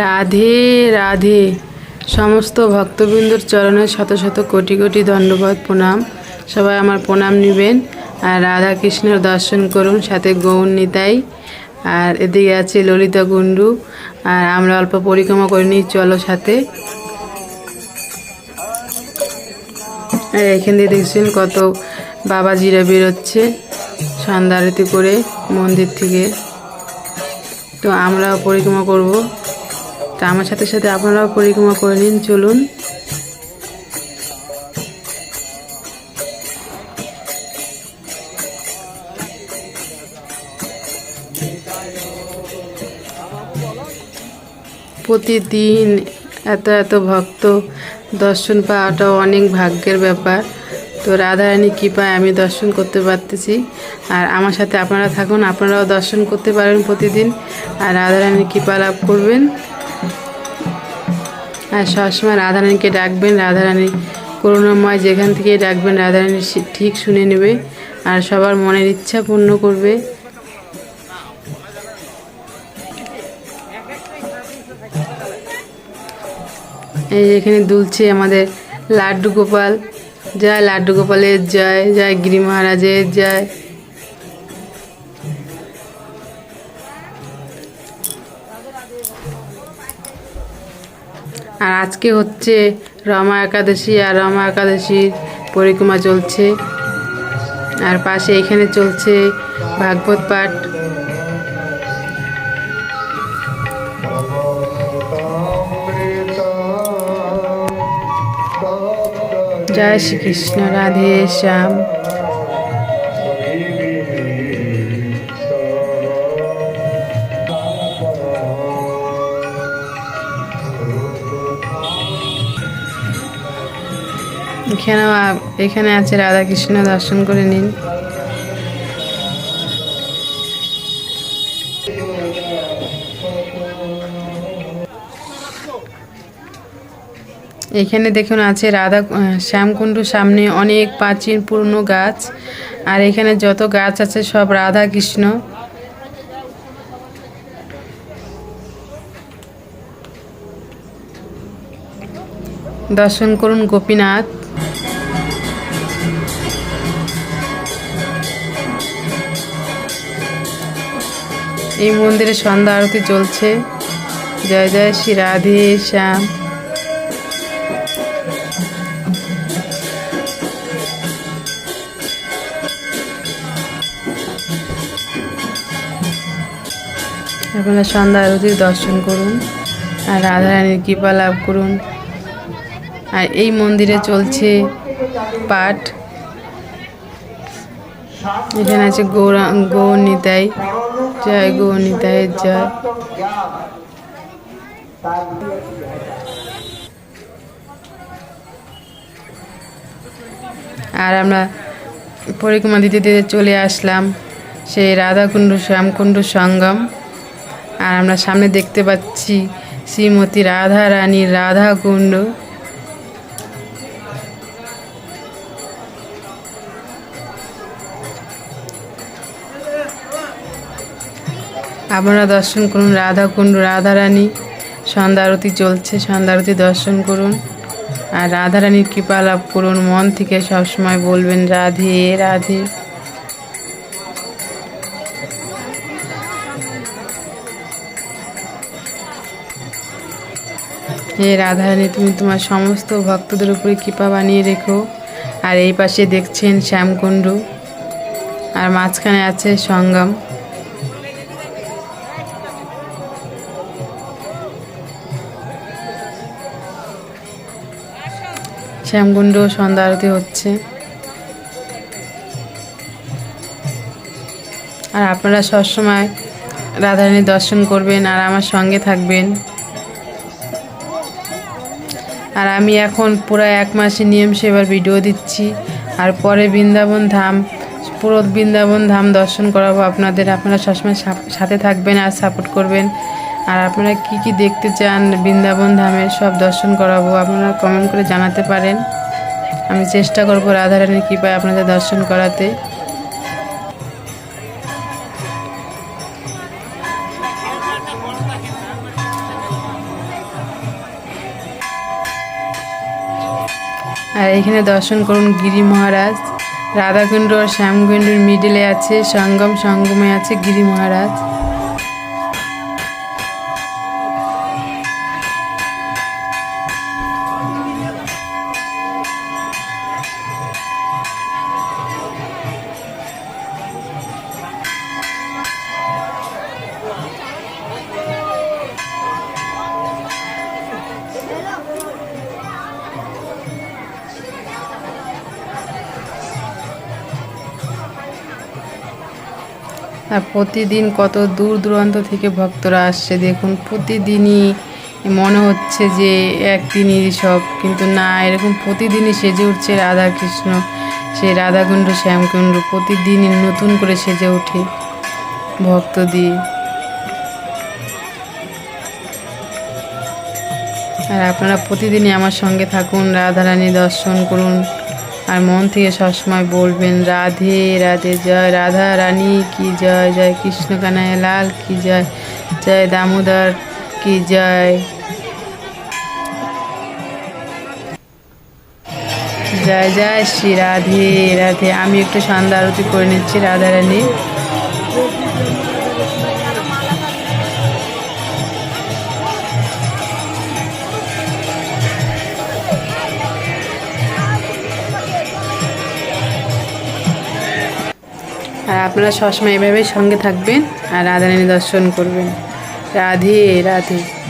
রাধে রাধে। সমস্ত ভক্তবৃন্দর চরণে শত শত কোটি কোটি ধন্যবাদ প্রণাম। সবাই আমার প্রণাম নেবেন আর রাধা কৃষ্ণের দর্শন করুন, সাথে গৌর নিতাই। আর এদিকে আছে ললিতা কুণ্ডু আর আমরা অল্প পরিক্রমা করে নিই, চলো সাথে। আর এখান দিয়ে দেখছেন কত বাবাজিরা বেরোচ্ছে সন্ধ্যা করে মন্দির থেকে। তো আমরাও পরিক্রমা করব। তা আমার সাথে সাথে আপনারাও পরিক্রমা করে নিন, চলুন। প্রতিদিন এত এত ভক্ত, দর্শন পাওয়াটাও অনেক ভাগ্যের ব্যাপার। তো রাধারানী কৃপায় আমি দর্শন করতে পারতেছি। আর আমার সাথে আপনারা থাকুন, আপনারাও দর্শন করতে পারেন প্রতিদিন। আর রাধারানীর কৃপা লাভ করবেন। আর সবসময় রাধারানীকে ডাকবেন। রাধারানী করুণাময়, যেখান থেকে ডাকবেন, রাধারানী ঠিক শুনে নেবে আর সবার মনের ইচ্ছা পূর্ণ করবে। এই এখানে দুলছে আমাদের লাড্ডু গোপাল। জয় লাড্ডু গোপালের জয় জয় গিরি মহারাজের জয়। আর আজকে হচ্ছে রমা একাদশী আর রমা একাদশীর পরিক্রমা চলছে। আর পাশে এখানে চলছে ভাগবত পাঠ। জয় শ্রীকৃষ্ণ, রাধে, শ্যাম। এখানেও এখানে আছে, রাধাকৃষ্ণ, দর্শন করে নিন। এখানে দেখুন আছে রাধা শ্যামকুণ্ডুর সামনে অনেক প্রাচীন, পুরনো গাছ। আর এখানে যত গাছ আছে, সব রাধা কৃষ্ণ দর্শন করুন গোপীনাথ। এই মন্দিরে সন্ধ্যা আরতি চলছে। জয় জয় শ্রী রাধে শ্যাম। আপনারা সন্ধ্যা আরতির দর্শন করুন আর রাধারানীর কৃপা লাভ করুন। আর এই মন্দিরে চলছে পাঠ। এখানে আছে গৌরা গৌর নিতাই জয় গৌর নিতাইয়ের জয়। আর আমরা পরিক্রমা দিতে দিতে চলে আসলাম, সেই রাধাকুণ্ড শ্যামকুণ্ড সঙ্গম। আর আমরা সামনে দেখতে পাচ্ছি শ্রীমতী রাধা রানী রাধা কুণ্ড আপনারা দর্শন করুন, রাধা কুণ্ড সন্ধ্যা আরতি চলছে সন্ধ্যা আরতি দর্শন করুন। আর রাধা রানীর কৃপা লাভ করুন, মন থেকে সবসময় বলবেন, রাধে রাধে। হে রাধারানী, তুমি তোমার সমস্ত ভক্তদের উপরে কৃপা বানিয়ে রেখো। আর এই পাশে দেখছেন শ্যামকুণ্ড। আর মাঝখানে আছে সঙ্গম। শ্যামকুণ্ড সন্ধ্যা আরতি হচ্ছে। আর আপনারা সবসময় রাধারানীর দর্শন করবেন আর আমার সঙ্গে থাকবেন। আর আমি এখন পুরো এক মাসে নিয়ম সেবার ভিডিও দিচ্ছি। আর পরে বৃন্দাবন ধাম, পুরো বৃন্দাবন ধাম দর্শন করাবো আপনাদের। আপনারা সবসময় সাথে থাকবেন আর সাপোর্ট করবেন। আর আপনারা কি কি দেখতে চান বৃন্দাবন ধামের সব দর্শন করাবো, আপনারা কমেন্ট করে জানাতে পারেন। আমি চেষ্টা করব রাধারানীর কৃপায় আপনাদের দর্শন করাতে। আর এখানে দর্শন করুন গিরি মহারাজ। রাধাকুণ্ড আর শ্যামকুণ্ডুর মিডিলে আছে, সঙ্গম সঙ্গমে আছে গিরি মহারাজ। আর প্রতিদিন কত দূর দূরান্ত থেকে ভক্তরা আসছে। দেখুন, প্রতিদিনই মনে হচ্ছে যে একদিনই সব, কিন্তু না, এরকম প্রতিদিনই সেজে উঠছে রাধা কৃষ্ণ সেই রাধাকুণ্ড, শ্যামকুণ্ড, প্রতিদিনই নতুন করে সেজে ওঠে ভক্ত দিয়ে আর আপনারা প্রতিদিনই আমার সঙ্গে থাকুন রাধারানী দর্শন করুন। আর মন থেকে সবসময় বলবেন, রাধে রাধে, জয়, রাধা রানী, কি জয় জয় কৃষ্ণ কানায় লাল, কি জয় জয় দামোদর, কি জয়। জয় জয়, শ্রী রাধে রাধে। আমি একটু সন্ধ্যা আরতি করে নিচ্ছি, রাধা রানী। আর আপনারা সবসময় এভাবে সঙ্গে থাকবেন আর রাধারানী দর্শন করবেন। রাধে রাধে।